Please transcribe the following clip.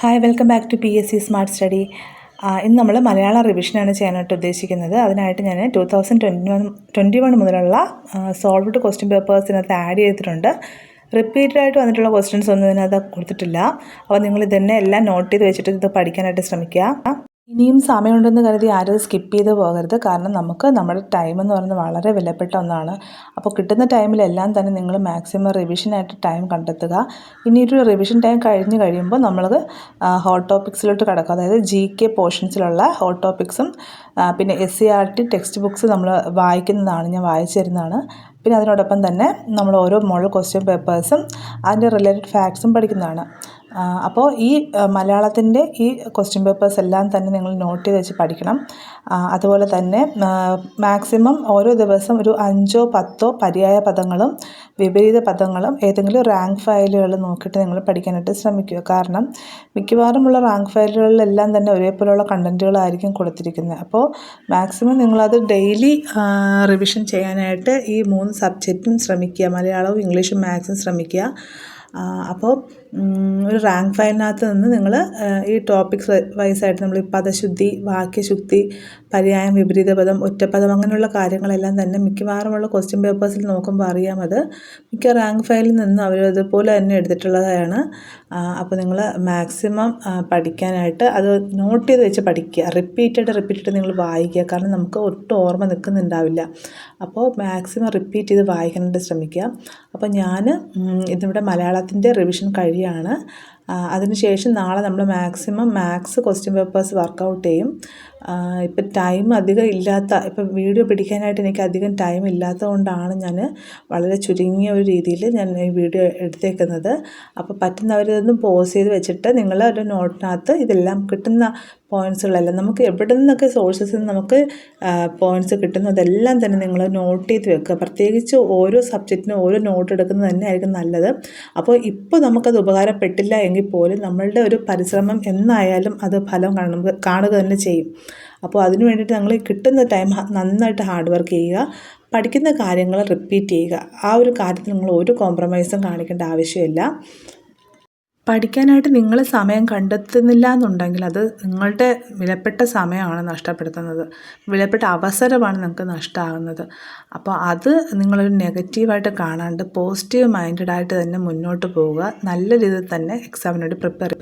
Hi welcome back to P S C smart study ഇന്ന് നമ്മൾ മലയാള റിവിഷനാണ് ചെയ്യാനായിട്ട് ഉദ്ദേശിക്കുന്നത്. അതിനായിട്ട് ഞാൻ two thousand twenty one twenty one മുതലുള്ള സോൾവ്ഡ് ക്വസ്റ്റ്യൻ പേപ്പേഴ്സിനകത്ത് ആഡ് ചെയ്തിട്ടുണ്ട്. റിപ്പീറ്റഡ് ആയിട്ട് വന്നിട്ടുള്ള ക്വസ്റ്റ്യൻസ് ഒന്നും ഇതിനകത്ത് കൊടുത്തിട്ടില്ല. അപ്പോൾ നിങ്ങൾ ഇതന്നെ എല്ലാം നോട്ട് ചെയ്ത് വെച്ചിട്ട് ഇത് പഠിക്കാനായിട്ട് ശ്രമിക്കുക. ഇനിയും സമയമുണ്ടെന്ന് കരുതി ആരും സ്കിപ്പ് ചെയ്ത് പോകരുത്. കാരണം നമുക്ക് നമ്മുടെ ടൈം എന്ന് പറയുന്നത് വളരെ വിലപ്പെട്ട ഒന്നാണ്. അപ്പോൾ കിട്ടുന്ന ടൈമിലെല്ലാം തന്നെ നിങ്ങൾ മാക്സിമം റിവിഷനായിട്ട് ടൈം കണ്ടെത്തുക. ഇനി ഒരു റിവിഷൻ ടൈം കഴിഞ്ഞ് കഴിയുമ്പോൾ നമ്മൾ ഹോട്ട് ടോപ്പിക്സിലോട്ട് കിടക്കുക. അതായത് ജി കെ പോർഷൻസിലുള്ള ഹോട്ട് ടോപ്പിക്സും പിന്നെ S C R T text books നമ്മൾ വായിക്കുന്നതാണ് ഞാൻ വായിച്ചു തരുന്നതാണ്. പിന്നെ അതിനോടൊപ്പം തന്നെ നമ്മൾ ഓരോ മോഡൽ ക്വസ്റ്റ്യൻ പേപ്പേഴ്സും അതിന്റെ റിലേറ്റഡ് ഫാക്ട്സും പഠിക്കുന്നതാണ്. അപ്പോൾ ഈ മലയാളത്തിന്റെ ഈ ക്വസ്റ്റ്യൻ പേപ്പേഴ്സ് എല്ലാം തന്നെ നിങ്ങൾ നോട്ട് ചെയ്ത് വെച്ച് പഠിക്കണം. അതുപോലെ തന്നെ മാക്സിമം ഓരോ ദിവസം ഒരു അഞ്ചോ പത്തോ പര്യായ പദങ്ങളും വിപരീത പദങ്ങളും ഏതെങ്കിലും റാങ്ക് ഫയലുകൾ നോക്കിയിട്ട് നിങ്ങൾ പഠിക്കാനായിട്ട് ശ്രമിക്കുക. കാരണം മിക്കവാറുമുള്ള റാങ്ക് ഫയലുകളിലെല്ലാം തന്നെ ഒരേപോലെയുള്ള കണ്ടന്റുകളായിരിക്കും കൊടുത്തിരിക്കുന്നത് അപ്പോൾ മാക്സിമം നിങ്ങളത് ഡെയിലി റിവിഷൻ ചെയ്യാനായിട്ട് ഈ മൂന്ന് സബ്ജക്റ്റും ശ്രമിക്കുക. മലയാളവും ഇംഗ്ലീഷും മാത്സും ശ്രമിക്കുക. അപ്പോൾ ഒരു റാങ്ക് ഫയലിനകത്ത് നിന്ന് നിങ്ങൾ ഈ ടോപ്പിക്സ് വൈസായിട്ട് നമ്മൾ പദശുദ്ധി വാക്യശുദ്ധി പര്യായം വിപരീതപദം ഒറ്റപ്പദം അങ്ങനെയുള്ള കാര്യങ്ങളെല്ലാം തന്നെ മിക്കവാറുമുള്ള ക്വസ്റ്റ്യൻ പേപ്പേഴ്സിൽ നോക്കുമ്പോൾ അറിയാം അത്. മിക്ക റാങ്ക് ഫയലിൽ നിന്ന് അവർ അതുപോലെ തന്നെ എടുത്തിട്ടുള്ളതാണ്. അപ്പോൾ നിങ്ങൾ മാക്സിമം പഠിക്കാനായിട്ട് അത് നോട്ട് ചെയ്ത് വെച്ച് പഠിക്കുക. റിപ്പീറ്റഡ് റിപ്പീറ്റഡ് നിങ്ങൾ വായിക്കുക. കാരണം നമുക്ക് ഒട്ടും ഓർമ്മ നിൽക്കുന്നുണ്ടാവില്ല. അപ്പോൾ മാക്സിമം റിപ്പീറ്റ് ചെയ്ത് വായിക്കാനായിട്ട് ശ്രമിക്കുക. അപ്പോൾ ഞാൻ ഇതിവിടെ മലയാളത്തിന്റെ റിവിഷൻ കഴിയാണ്. അതിനുശേഷം നാളെ നമ്മൾ maximum maths question papers workout ചെയ്യും. ഇപ്പം ടൈം അധികം ഇല്ലാത്ത ഇപ്പം വീഡിയോ പിടിക്കാനായിട്ട് എനിക്ക് അധികം ടൈം ഇല്ലാത്തത് കൊണ്ടാണ് ഞാൻ വളരെ ചുരുങ്ങിയ ഒരു രീതിയിൽ ഞാൻ ഈ വീഡിയോ എടുത്തേക്കുന്നത്. അപ്പോൾ പറ്റുന്നവരിതൊന്നും പോസ് ചെയ്ത് വെച്ചിട്ട് നിങ്ങൾ ഒരു നോട്ടിനകത്ത് ഇതെല്ലാം കിട്ടുന്ന പോയിന്റ്സുകളെല്ലാം നമുക്ക് എവിടെ നിന്നൊക്കെ സോഴ്സസിൽ നിന്ന് നമുക്ക് പോയിന്റ്സ് കിട്ടുന്നു അതെല്ലാം തന്നെ നിങ്ങൾ നോട്ട് ചെയ്ത് വെക്കുക. പ്രത്യേകിച്ച് ഓരോ സബ്ജക്റ്റിനും ഓരോ നോട്ട് എടുക്കുന്നത് തന്നെ ആയിരിക്കും നല്ലത്. അപ്പോൾ ഇപ്പോൾ നമുക്കത് ഉപകാരപ്പെട്ടില്ല എങ്കിൽ പോലും നമ്മളുടെ ഒരു പരിശ്രമം എന്നായാലും അത് ഫലം കാണുക കാണുക തന്നെ ചെയ്യും. അപ്പോൾ അതിനു വേണ്ടിയിട്ട് നിങ്ങൾ കിട്ടുന്ന ടൈം നന്നായിട്ട് ഹാർഡ് വർക്ക് ചെയ്യുക പഠിക്കുന്ന കാര്യങ്ങൾ റിപ്പീറ്റ് ചെയ്യുക. ആ ഒരു കാര്യത്തിൽ നിങ്ങൾ ഒരു കോംപ്രമൈസും കാണിക്കേണ്ട ആവശ്യമില്ല. പഠിക്കാനായിട്ട് നിങ്ങൾ സമയം കണ്ടെത്തുന്നില്ല എന്നുണ്ടെങ്കിൽ അത് നിങ്ങളുടെ വിലപ്പെട്ട സമയമാണ് നഷ്ടപ്പെടുത്തുന്നത്. വിലപ്പെട്ട അവസരമാണ് നിങ്ങൾക്ക് നഷ്ടമാകുന്നത് അപ്പോൾ അത് നിങ്ങളൊരു നെഗറ്റീവായിട്ട് കാണാണ്ട് പോസിറ്റീവ് മൈൻഡഡായിട്ട് തന്നെ മുന്നോട്ട് പോവുക. നല്ല രീതിയിൽ തന്നെ എക്സാമിനോട് പ്രിപ്പയർ